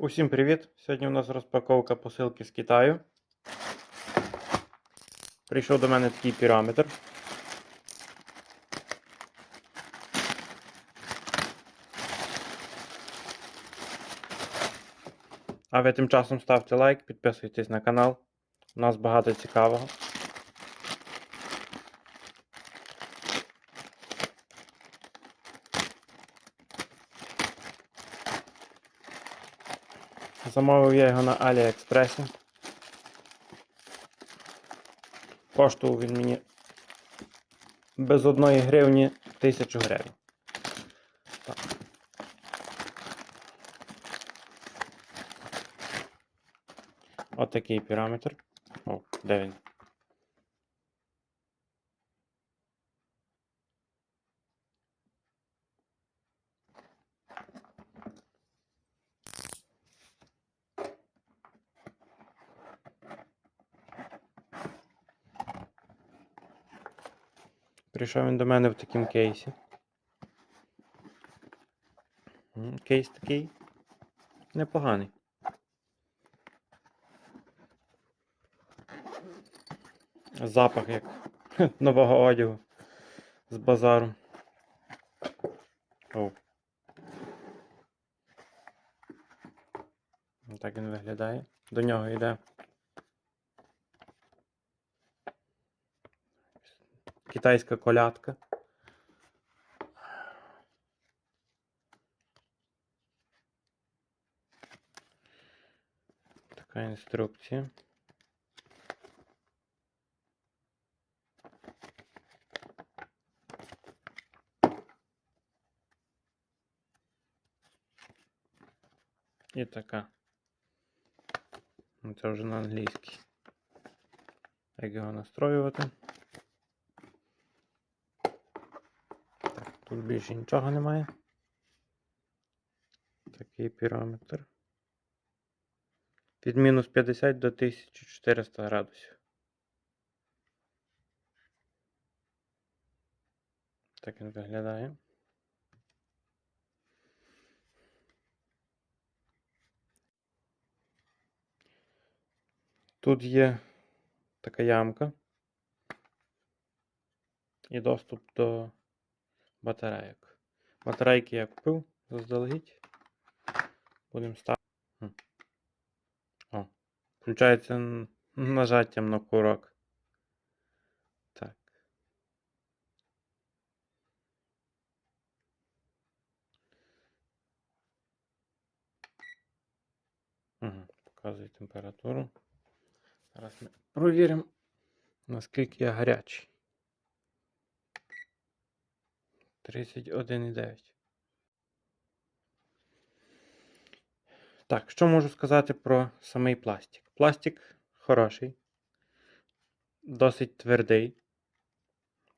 Усім привіт! Сьогодні у нас розпаковка посилки з Китаю. Прийшов до мене такий піраметр. А ви тим часом ставте лайк, підписуйтесь на канал. У нас багато цікавого. Замовив я його на Аліекспресі. Коштував він мені без одної гривні 1000 гривень. Так. Отакий піраметр. О, де він? Прийшов він до мене в такому кейсі. Кейс такий непоганий. Запах як нового одягу з базару. Оу. Так він виглядає. До нього йде. Китайська колядка. Така інструкція. І така. Ну, Це вже на англійській. Як його настроювати? Тут більше нічого немає. Такий пірометр. Від мінус 50 до 1400 градусів. Так він виглядає. Тут є така ямка і доступ до батарейок. Батарейки я купив заздалегідь. Будемо ставити. О, включається нажаттям на курок. Так. Угу. Показує температуру. Зараз ми провіримо, наскільки я гарячий. 31,9. Так, що можу сказати про самий пластик? Пластик хороший, досить твердий.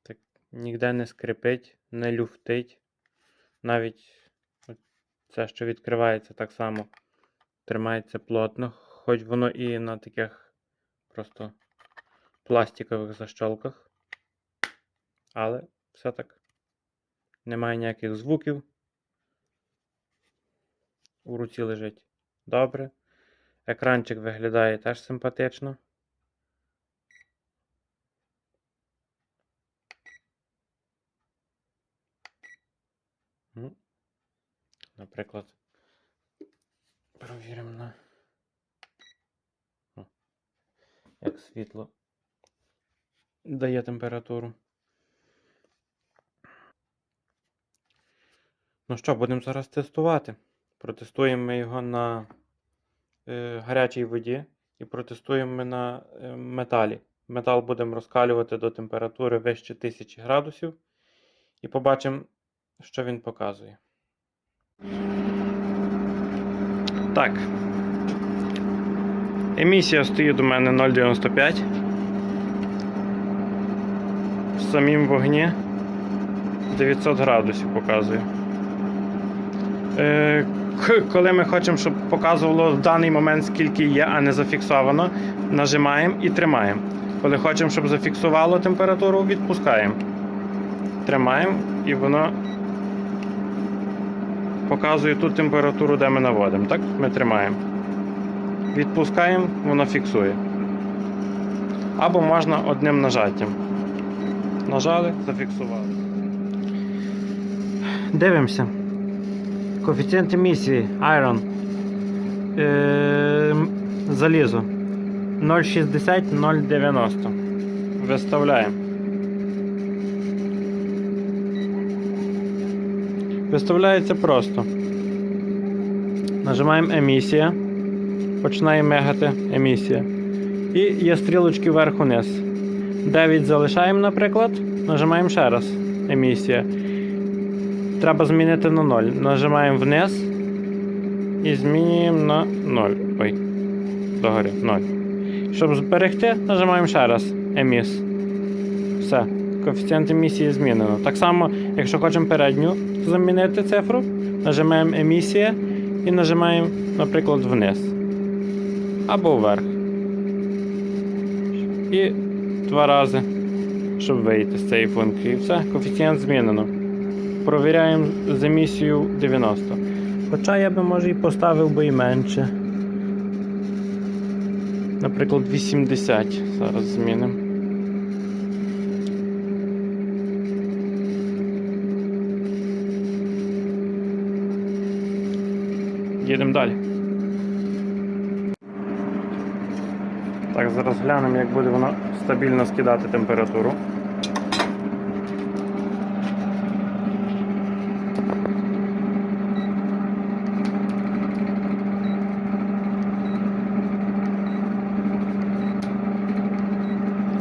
Так, ніде не скрипить, не люфтить. Навіть це, що відкривається, так само тримається плотно, хоч воно і на таких просто пластикових защолках. Але все так. Немає ніяких звуків. У руці лежить добре. Екранчик виглядає теж симпатично. Ну, Наприклад, провіримо на як світло дає температуру. Ну що, будемо зараз тестувати. Протестуємо ми його на е, гарячій воді і протестуємо ми на е, металі. Метал будемо розкалювати до температури вище 1000 градусів і побачимо, що він показує. Так. Емісія стоїть у мене 0,95. В самім вогні 900 градусів показує. Е, коли ми хочемо, щоб показувало в даний момент, скільки є, а не зафіксовано, нажимаємо і тримаємо. Коли хочемо, щоб зафіксувало температуру, відпускаємо. Тримаємо і воно показую ту температуру, де ми наводимо. Так? Ми тримаємо. Відпускаємо, воно фіксує. Або можна одним нажаттям. Нажали, зафіксували. Дивимося. Коефіцієнт емісії Iron. Е, залізо. 0,60, 0,90. Виставляємо. Виставляється просто. Нажимаємо емісія. Починає мигати емісія. І є стрілочки вверх-вниз. 9 залишаємо, наприклад. Нажимаємо ще раз. Емісія. Треба змінити на 0. Нажимаємо вниз. І змінюємо на 0. Ой. Догори 0. Щоб зберегти, нажимаємо ще раз еміс. Все. Коефіцієнт емісії змінено. Так само, якщо хочемо передню замінити цифру, нажимаємо емісія і нажимаємо, наприклад, вниз. Або вверх. І два рази, щоб вийти з цієї функції. Все, коефіцієнт змінено. Провіряємо з емісією 90. Хоча я би може і поставив би і менше. Наприклад, 80. Зараз змінимо. Їдемо далі. Так, зараз глянемо, як буде воно стабільно скидати температуру.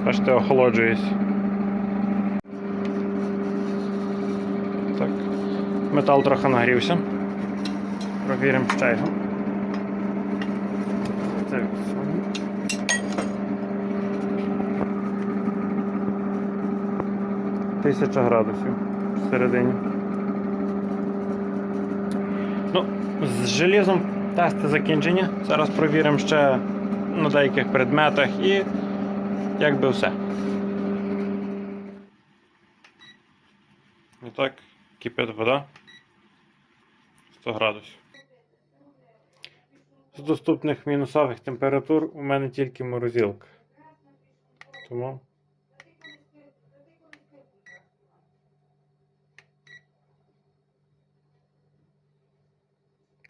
Бачите, охолоджуюсь. Так. Метал трохи нагрівся. Провіримо. Це відсунемо. Тисяча градусів всередині. Ну, з желізом тести закінчені. Зараз провіримо ще на деяких предметах і якби все. І так, кипить вода 100 градусів. З доступних мінусових температур у мене тільки морозилка. Тому.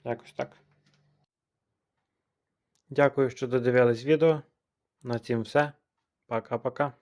Якось так. Дякую, що додивились відео. На цім все. Пока-пока.